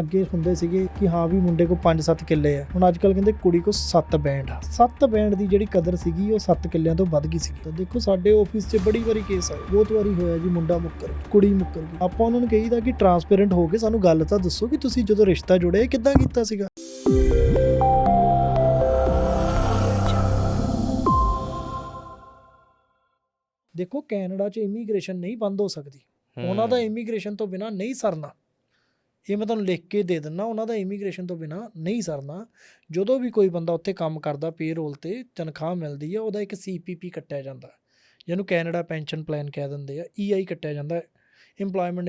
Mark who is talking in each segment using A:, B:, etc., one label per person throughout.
A: ਅੱਗੇ ਹੁੰਦੇ ਸੀਗੇ ਕਿ ਹਾਂ ਵੀ ਮੁੰਡੇ ਕੋ 5-7 ਕਿੱਲੇ ਆ। ਹੁਣ ਅੱਜ ਕੱਲ ਕਹਿੰਦੇ ਕੁੜੀ ਕੋ 7 ਬੈਂਡ ਆ। 7 ਬੈਂਡ ਦੀ ਜਿਹੜੀ ਕਦਰ ਸੀਗੀ ਉਹ 7 ਕਿੱਲਿਆਂ ਤੋਂ ਵੱਧ ਗਈ ਸੀਗੀ। ਤਾਂ ਦੇਖੋ ਸਾਡੇ ਆਫਿਸ 'ਚ ਬੜੀ ਵਾਰੀ ਕੇਸ ਆਏ ਬਹੁਤ ਵਾਰੀ ਹੋਇਆ ਜੀ ਮੁੰਡਾ ਮੁੱਕਰ ਕੁੜੀ ਮੁੱਕਰ ਗਈ। ਆਪਾਂ ਉਹਨਾਂ ਨੂੰ ਕਹੀਦਾ ਕਿ ਟਰਾਂਸਪੇਰੈਂਟ ਹੋ ਕੇ ਸਾਨੂੰ ਗੱਲ ਤਾਂ ਦੱਸੋ ਕਿ ਤੁਸੀਂ ਜਦੋਂ ਰਿਸ਼ਤਾ ਜੋੜਿਆ ਇਹ ਕਿੱਦਾਂ ਕੀਤਾ ਸੀਗਾ? ਦੇਖੋ ਕੈਨੇਡਾ 'ਚ ਇਮੀਗ੍ਰੇਸ਼ਨ ਨਹੀਂ ਬੰਦ ਹੋ ਸਕਦੀ। ਉਹਨਾਂ ਦਾ ਇਮੀਗ੍ਰੇਸ਼ਨ ਤੋਂ ਬਿਨਾ ਨਹੀਂ ਸਰਨਾ। ਇਹ ਮੈਂ ਤੁਹਾਨੂੰ ਲਿਖ ਕੇ ਦੇ ਦਿੰਦਾ ਉਹਨਾਂ ਦਾ ਇਮੀਗ੍ਰੇਸ਼ਨ ਤੋਂ ਬਿਨਾ ਨਹੀਂ ਸਰਨਾ ਜਦੋਂ ਵੀ ਕੋਈ ਬੰਦਾ ਉੱਥੇ ਕੰਮ ਕਰਦਾ ਪੇਰੋਲ ਤੇ ਤਨਖਾਹ ਮਿਲਦੀ ਹੈ ਉਹਦਾ ਇੱਕ ਸੀਪੀਪੀ ਕੱਟਿਆ ਜਾਂਦਾ। ਜਿਹਨੂੰ ਕੈਨੇਡਾ ਪੈਨਸ਼ਨ ਪਲਾਨ ਕਹਿ ਦਿੰਦੇ ਆ ਈਆਈ ਕੱਟਿਆ ਜਾਂਦਾ ਏਮਪਲੋਇਮੈਂਟ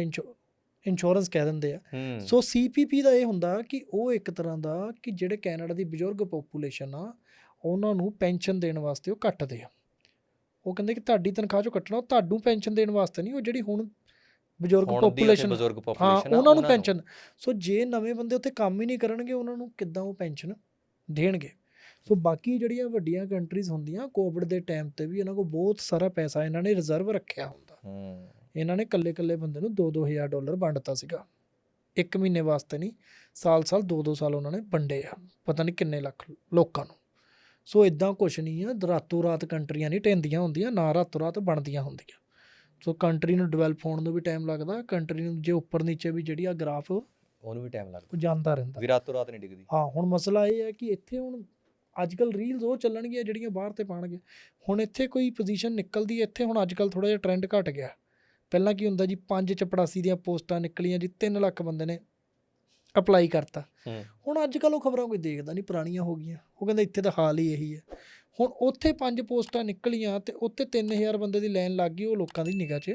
A: ਇੰਸ਼ੋਰੈਂਸ ਕਹਿ ਦਿੰਦੇ ਆ। ਸੋ ਸੀਪੀਪੀ ਦਾ ਇਹ ਹੁੰਦਾ ਕਿ ਉਹ ਇੱਕ ਤਰ੍ਹਾਂ ਦਾ ਕਿ ਜਿਹੜੇ ਕੈਨੇਡਾ ਦੀ ਬਜ਼ੁਰਗ ਪੋਪੂਲੇਸ਼ਨ ਆ ਉਹਨਾਂ ਨੂੰ ਪੈਨਸ਼ਨ ਦੇਣ ਵਾਸਤੇ ਉਹ ਕੱਟਦੇ ਆ। ਉਹ ਕਹਿੰਦੇ ਕਿ ਤੁਹਾਡੀ ਤਨਖਾਹ ਚੋਂ ਕੱਟਣਾ ਉਹ ਤੁਹਾਨੂੰ ਪੈਨਸ਼ਨ ਦੇਣ ਵਾਸਤੇ ਨਹੀਂ ਉਹ ਜਿਹੜੀ ਹੁਣ ਬਜ਼ੁਰਗ ਪੋਪੂਲੇਸ਼ਨ
B: ਬਜ਼ੁਰਗ
A: ਹਾਂ
B: ਪੋਪੂਲੇਸ਼ਨ
A: ਉਹਨਾਂ ਨੂੰ ਪੈਨਸ਼ਨ ਸੋ ਜੇ ਨਵੇਂ ਬੰਦੇ ਉੱਥੇ ਕੰਮ ਹੀ ਨਹੀਂ ਕਰਨਗੇ ਉਹਨਾਂ ਨੂੰ ਕਿੱਦਾਂ ਉਹ ਪੈਨਸ਼ਨ ਦੇਣਗੇ? ਸੋ ਬਾਕੀ ਜਿਹੜੀਆਂ ਵੱਡੀਆਂ ਕੰਟਰੀਜ਼ ਹੁੰਦੀਆਂ ਕੋਵਿਡ ਦੇ ਟਾਈਮ ਤੇ ਵੀ ਇਹਨਾਂ ਕੋਲ ਬਹੁਤ ਸਾਰਾ ਪੈਸਾ ਇਹਨਾਂ ਨੇ ਰਿਜ਼ਰਵ ਰੱਖਿਆ ਹੁੰਦਾ।
B: ਹੂੰ।
A: ਇਹਨਾਂ ਨੇ ਕੱਲੇ-ਕੱਲੇ ਬੰਦੇ ਨੂੰ 2-2000 ਡਾਲਰ ਵੰਡਤਾ ਸੀਗਾ। ਇੱਕ ਮਹੀਨੇ ਵਾਸਤੇ ਨਹੀਂ ਸਾਲ-ਸਾਲ 2-2 ਸਾਲ ਉਹਨਾਂ ਨੇ ਵੰਡੇ ਆ ਪਤਾ ਨਹੀਂ ਕਿੰਨੇ ਲੱਖ ਲੋਕਾਂ ਨੂੰ। ਸੋ ਇਦਾਂ ਕੁਛ ਨਹੀਂ ਆ ਰਾਤੋਂ ਰਾਤ ਕੰਟਰੀਆਂ ਨਹੀਂ ਟੈਂਦੀਆਂ ਹੁੰਦੀਆਂ ਨਾ ਰਾਤੋਂ ਰਾਤ ਬਣਦੀਆਂ ਹੁੰਦੀਆਂ। ਸੋ ਕੰਟਰੀ ਨੂੰ ਡਿਵੈਲਪ ਹੋਣ ਨੂੰ ਵੀ ਟਾਈਮ ਲੱਗਦਾ ਕੰਟਰੀ ਨੂੰ ਜੇ ਉੱਪਰ ਨੀਚੇ ਵੀ ਜਿਹੜੀ ਆ ਗ੍ਰਾਫ ਉਹ
B: ਉਹਨੂੰ ਵੀ ਟਾਈਮ ਲੱਗਦਾ।
A: ਜਾਂਦਾ ਰਹਿੰਦਾ।
B: ਵੀ ਰਾਤੋਂ ਰਾਤ ਨਹੀਂ ਡਿੱਗਦੀ।
A: ਹਾਂ ਹੁਣ ਮਸਲਾ ਇਹ ਹੈ ਕਿ ਇੱਥੇ ਹੁਣ ਅੱਜ ਕੱਲ ਰੀਲਸ ਉਹ ਚੱਲਣਗੀਆਂ ਜਿਹੜੀਆਂ ਬਾਹਰ ਤੇ ਪਾਣਗੇ ਹੁਣ ਇੱਥੇ ਕੋਈ ਪੋਜੀਸ਼ਨ ਨਿਕਲਦੀ ਹੈ ਇੱਥੇ ਹੁਣ ਅੱਜ ਕੱਲ ਥੋੜਾ ਜਿਹਾ ਟ੍ਰੈਂਡ ਘਟ ਗਿਆ। ਪਹਿਲਾਂ ਕੀ ਹੁੰਦਾ ਜੀ ਪੰਜ ਚਪੜਾਸੀ ਦੀਆਂ ਪੋਸਟਾਂ ਨਿਕਲੀਆਂ ਜੀ 3 ਲੱਖ ਬੰਦੇ ਨੇ ਅਪਲਾਈ ਕਰਤਾ। ਹੁਣ ਅੱਜ ਕੱਲ ਉਹ ਖਬਰਾਂ ਕੋਈ ਦੇਖਦਾ ਨਹੀਂ ਪੁਰਾਣੀਆਂ ਹੋ ਗਈਆਂ। ਉਹ ਕਹਿੰਦਾ ਇੱਥੇ ਤਾਂ ਹਾਲ ਹੀ ਇਹੀ ਹੈ। ਹੁਣ ਉੱਥੇ ਪੰਜ ਪੋਸਟਾਂ ਨਿਕਲੀਆਂ ਤੇ ਉੱਥੇ 3000 ਬੰਦੇ ਦੀ ਲਾਈਨ ਲੱਗ ਗਈ ਉਹ ਲੋਕਾਂ ਦੀ ਨਿਗਾਹ 'ਚ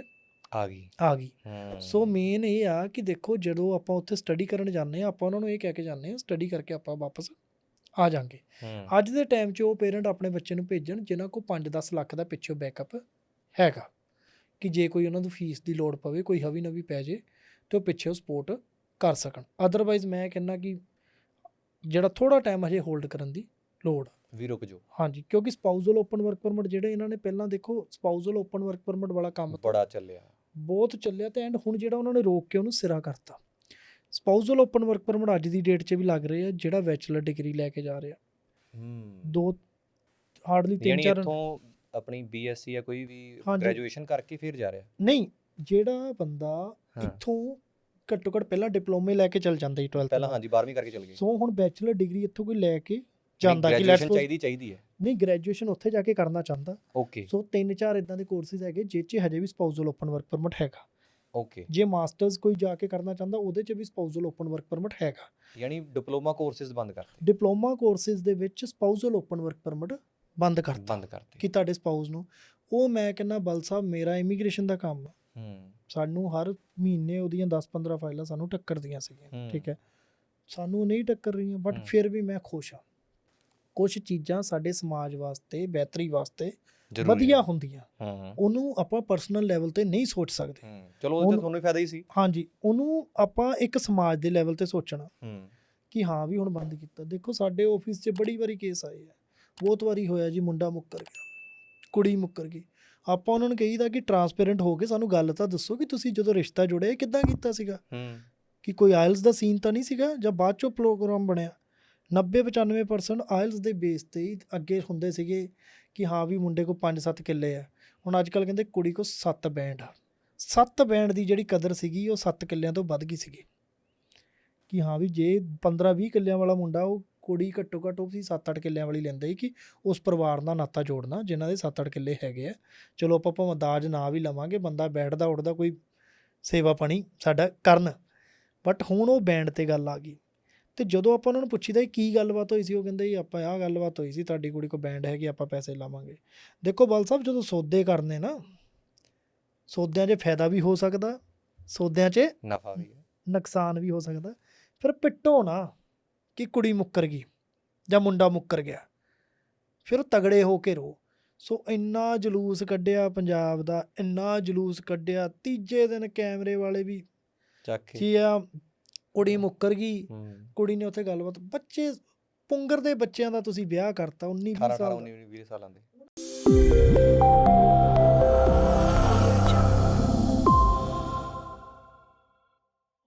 B: ਆ ਗਈ।
A: ਆ ਗਈ। ਸੋ ਮੇਨ ਇਹ ਆ ਕਿ ਦੇਖੋ ਜਦੋਂ ਆਪਾਂ ਉੱਥੇ ਸਟੱਡੀ ਕਰਨ ਜਾਂਦੇ ਆ ਆਪਾਂ ਉਹਨਾਂ ਨੂੰ ਇਹ ਕਹਿ ਕੇ ਜਾਂਦੇ ਆ ਸਟੱਡੀ ਕਰਕੇ ਆਪਾਂ ਵਾਪਸ ਆ ਜਾਾਂਗੇ। ਅੱਜ ਦੇ ਟਾਈਮ 'ਚ ਉਹ ਪੇਰੈਂਟ ਆਪਣੇ ਬੱਚੇ ਨੂੰ ਭੇਜਣ ਜਿਨ੍ਹਾਂ ਕੋਲ 5-10 ਲੱਖ ਦਾ ਪਿੱਛੋਂ ਬੈਕਅਪ ਹੈਗਾ। ਕਿ ਜੇ ਕੋਈ ਉਹਨਾਂ ਨੂੰ ਫੀਸ ਦੀ ਲੋੜ ਪਵੇ ਕੋਈ ਹਵੀ ਨਵੀ ਪੈ ਜੇ ਤੇ ਉਹ ਪਿੱਛੇ ਸਪੋਰਟ ਕਰ ਸਕਣ। ਅਦਰਵਾਈਜ਼ ਮੈਂ ਕਹਿੰਦਾ ਕਿ ਜਿਹੜਾ ਥੋੜਾ ਟਾਈਮ ਹਜੇ ਹੋਲਡ ਕਰਨ ਦੀ ਲੋੜ ਆ।
B: ਵੀ ਰੁਕ ਜਾਓ।
A: ਹਾਂਜੀ ਕਿਉਂਕਿ ਸਪਾਊਸਲ ਓਪਨ ਵਰਕ ਪਰਮਿਟ ਜਿਹੜੇ ਇਹਨਾਂ ਨੇ ਪਹਿਲਾਂ ਦੇਖੋ ਸਪਾਊਸਲ ਓਪਨ ਵਰਕ ਪਰਮਿਟ ਵਾਲਾ ਕੰਮ
B: ਬੜਾ ਚੱਲਿਆ।
A: ਬਹੁਤ ਚੱਲਿਆ ਤੇ ਐਂਡ ਹੁਣ ਜਿਹੜਾ ਉਹਨਾਂ ਨੇ ਰੋਕ ਕੇ ਉਹਨੂੰ ਸਿਰਾ ਕਰਤਾ। ਸਪਾਊਸਲ ਓਪਨ ਵਰਕ ਪਰਮਿਟ ਅੱਜ ਦੀ ਡੇਟ 'ਚ ਵੀ ਲੱਗ ਰਹੇ ਆ ਜਿਹੜਾ ਬੈਚਲਰ ਡਿਗਰੀ ਲੈ ਕੇ ਜਾ ਰਿਹਾ।
B: ਹੂੰ।
A: ਦੋ ਹਾਰਡਲੀ ਤਿੰਨ
B: ਯਾਨੀ
A: ਚਾਰ
B: ਇੱਥੋਂ ਆਪਣੀ ਬੀਐਸਸੀ ਜਾਂ ਕੋਈ ਵੀ। ਗ੍ਰੈਜੂਏਸ਼ਨ ਕਰਕੇ ਫਿਰ ਜਾ ਰਿਹਾ।
A: ਨਹੀਂ ਜਿਹੜਾ ਬੰਦਾ। ਇੱਥੋਂ ਘੱਟੋ ਘੱਟ ਪਹਿਲਾਂ ਡਿਪਲੋਮੇ ਲੈ ਕੇ ਚੱਲ ਜਾਂਦਾ ਸੀ 12th
B: ਪਹਿਲਾਂ ਹਾਂਜੀ 12ਵੀਂ ਕਰਕੇ ਚਲ ਗਏ
A: ਸੋ ਹੁਣ ਬੈਚਲਰ ਡਿਗਰੀ ਇੱਥੋਂ ਕੋਈ ਲੈ ਕੇ ਜਾਂਦਾ ਕਿ ਲੈਟਸ
B: ਚਾਹੀਦੀ ਚਾਹੀਦੀ ਹੈ।
A: ਨਹੀਂ ਗ੍ਰੈਜੂਏਸ਼ਨ ਉੱਥੇ ਜਾ ਕੇ ਕਰਨਾ ਚਾਹੁੰਦਾ।
B: ਓਕੇ
A: ਸੋ ਤਿੰਨ ਚਾਰ ਇਦਾਂ ਦੇ ਕੋਰਸਿਸ ਹੈਗੇ ਜਿਹ 'ਚ ਹਜੇ ਵੀ ਸਪਾਊਸਲ ਓਪਨ ਵਰਕ ਪਰਮਿਟ ਹੈਗਾ।
B: ਓਕੇ
A: ਜੇ ਮਾਸਟਰਸ ਕੋਈ ਜਾ ਕੇ ਕਰਨਾ ਚਾਹੁੰਦਾ ਉਹਦੇ 'ਚ ਵੀ ਸਪਾਊਸਲ ਓਪਨ ਵਰਕ ਪਰਮਿਟ ਹੈਗਾ।
B: ਯਾਨੀ ਡਿਪਲੋਮਾ ਕੋਰਸਿਸ ਬੰਦ ਕਰਤੇ।
A: ਡਿਪਲੋਮਾ ਕੋਰਸਿਸ ਦੇ ਵਿੱਚ ਸਪਾਊਸਲ ਓਪਨ ਵਰਕ ਪਰਮਿਟ ਬੰਦ ਕਰਤਾ।
B: ਬੰਦ ਕਰਤੇ।
A: ਕਿ ਤੁਹਾਡੇ ਸਪਾਊਸ ਨੂੰ। ਉਹ ਮੈਂ ਕਹਿੰਦਾ ਬਲ ਸਾਹਿਬ ਮੇਰਾ ਇਮੀਗ੍ਰੇਸ਼ਨ ਦਾ ਕੰਮ ਆ।
B: ਹੂੰ।
A: ਸਾਨੂੰ ਹਰ ਮਹੀਨੇ ਉਹਦੀਆਂ 10-15 ਫਾਈਲਾਂ ਸਾਨੂੰ ਟੱਕਰਦੀਆਂ ਸੀਗੀਆਂ। ਠੀਕ ਹੈ। ਸਾਨੂੰ ਨਹੀਂ ਟੱਕਰ ਰਹੀਆਂ ਬਟ। ਫਿਰ ਵੀ ਮੈਂ ਖੁਸ਼ ਹਾਂ। ਕੁਝ ਚੀਜ਼ਾਂ ਸਾਡੇ ਸਮਾਜ ਵਾਸਤੇ ਬਿਹਤਰੀ ਵਾਸਤੇ ਵਧੀਆ। ਹੁੰਦੀਆਂ। ਉਹਨੂੰ ਆਪਾਂ ਪਰਸਨਲ ਲੈਵਲ ਤੇ ਨਹੀਂ ਸੋਚ ਸਕਦੇ।
B: ਚਲੋ ਉਹ ਤਾਂ
A: ਉਹਨੂੰ-
B: ਤੁਹਾਨੂੰ ਹੀ ਫਾਇਦਾ ਹੀ ਸੀ।
A: ਹਾਂਜੀ ਉਹਨੂੰ ਆਪਾਂ ਇੱਕ ਸਮਾਜ ਦੇ ਲੈਵਲ ਤੇ ਸੋਚਣਾ ਕਿ ਹਾਂ ਵੀ ਹੁਣ ਬੰਦ ਕੀਤਾ। ਦੇਖੋ ਸਾਡੇ ਆਫਿਸ 'ਚ ਬੜੀ ਵਾਰੀ ਕੇਸ ਆਏ ਆ। ਬਹੁਤ ਵਾਰੀ ਹੋਇਆ ਜੀ ਮੁੰਡਾ ਮੁੱਕਰ ਗਿਆ ਕੁੜੀ ਮੁੱਕਰ ਗਈ। ਆਪਾਂ ਉਹਨਾਂ ਨੂੰ ਕਹੀਦਾ ਕਿ ਟਰਾਂਸਪੇਰੈਂਟ ਹੋ ਕੇ ਸਾਨੂੰ ਗੱਲ ਤਾਂ ਦੱਸੋ ਕਿ ਤੁਸੀਂ ਜਦੋਂ ਰਿਸ਼ਤਾ ਜੋੜਿਆ ਕਿੱਦਾਂ ਕੀਤਾ ਸੀਗਾ? ਕਿ ਕੋਈ ਆਇਲਸ ਦਾ ਸੀਨ ਤਾਂ ਨਹੀਂ ਸੀਗਾ ਜਾਂ ਬਾਅਦ ਚੋਂ ਪ੍ਰੋਗਰਾਮ ਬਣਿਆ? 90-95% ਆਇਲਸ ਦੇ ਬੇਸ ਤੇ ਹੀ ਅੱਗੇ ਹੁੰਦੇ ਸੀਗੇ ਕਿ ਹਾਂ ਵੀ ਮੁੰਡੇ ਕੋ 5-7 ਕਿੱਲੇ ਆ। ਹੁਣ ਅੱਜ ਕੱਲ ਕਹਿੰਦੇ ਕੁੜੀ ਕੋ 7 ਬੈਂਡ ਆ। 7 ਬੈਂਡ ਦੀ ਜਿਹੜੀ ਕਦਰ ਸੀਗੀ, ਉਹ 7 ਕਿੱਲਿਆਂ ਤੋਂ ਵੱਧ ਗਈ ਸੀਗੀ। ਕਿ ਹਾਂ ਵੀ ਜੇ 15-20 ਕਿੱਲਿਆਂ ਵਾਲਾ ਮੁੰਡਾ, ਉਹ ਕੁੜੀ ਘੱਟੋ ਘੱਟ ਉਹ ਸੀ 7-8 ਕਿੱਲਿਆਂ ਵਾਲੀ ਲੈਂਦਾ ਸੀ ਕਿ ਉਸ ਪਰਿਵਾਰ ਦਾ ਨਾਤਾ ਜੋੜਨਾ, ਜਿਨ੍ਹਾਂ ਦੇ 7-8 ਕਿੱਲੇ ਹੈਗੇ ਆ। ਚਲੋ ਆਪਾਂ ਭਾਵੇਂ ਦਾਜ ਨਾ ਵੀ ਲਵਾਂਗੇ, ਬੰਦਾ ਬੈਠਦਾ ਉੱਠਦਾ ਕੋਈ ਸੇਵਾ ਪਾਣੀ ਸਾਡਾ ਕਰਨ। ਬਟ ਹੁਣ ਉਹ ਬੈਂਡ ਤੇ ਗੱਲ ਆ ਗਈ। ਤੇ ਜਦੋਂ ਆਪਾਂ ਉਹਨਾਂ ਨੂੰ ਪੁੱਛੀਦਾ ਕੀ ਗੱਲਬਾਤ ਹੋਈ ਸੀ ਉਹ ਕਹਿੰਦੇ ਜੀ ਆਪਾਂ ਆਹ ਗੱਲਬਾਤ ਹੋਈ ਸੀ ਤੁਹਾਡੀ ਕੁੜੀ ਕੋ ਬੈਂਡ ਹੈਗੀ ਆਪਾਂ ਪੈਸੇ ਲਾਵਾਂਗੇ। ਦੇਖੋ ਬਲ ਸਾਹਿਬ ਜਦੋਂ ਸੌਦੇ ਕਰਨੇ ਨਾ ਸੌਦਿਆਂ 'ਚ ਫਾਇਦਾ ਵੀ ਹੋ ਸਕਦਾ ਸੌਦਿਆਂ 'ਚ
B: ਨਫਾ ਵੀ ਹੈ।
A: ਨੁਕਸਾਨ ਵੀ ਹੋ ਸਕਦਾ। ਫਿਰ ਪਿੱਟੋ ਨਾ ਕਿ ਕੁੜੀ ਮੁੱਕਰ ਗਈ ਜਾਂ ਮੁੰਡਾ ਮੁੱਕਰ ਗਿਆ। ਫਿਰ ਤਗੜੇ ਹੋ ਕੇ ਰੋ। ਸੋ ਇੰਨਾ ਜਲੂਸ ਕੱਢਿਆ ਪੰਜਾਬ ਦਾ ਇੰਨਾ ਜਲੂਸ ਕੱਢਿਆ ਤੀਜੇ ਦਿਨ ਕੈਮਰੇ ਵਾਲੇ ਵੀ
B: ਚੱਕ ਕੀ
A: ਆ ਕੁੜੀ ਮੁੱਕਰ ਗਈ ਕੁੜੀ ਨੇ ਉੱਥੇ ਗੱਲਬਾਤ ਬੱਚੇ ਪੁੰਗਰ ਦੇ ਬੱਚਿਆਂ ਦਾ ਤੁਸੀਂ ਵਿਆਹ ਕਰਤਾ 19
B: 18
A: 20
B: 18
A: ਸਾਲ ਦਾ।
B: 19 20 ਸਾਲਾਂ ਦੇ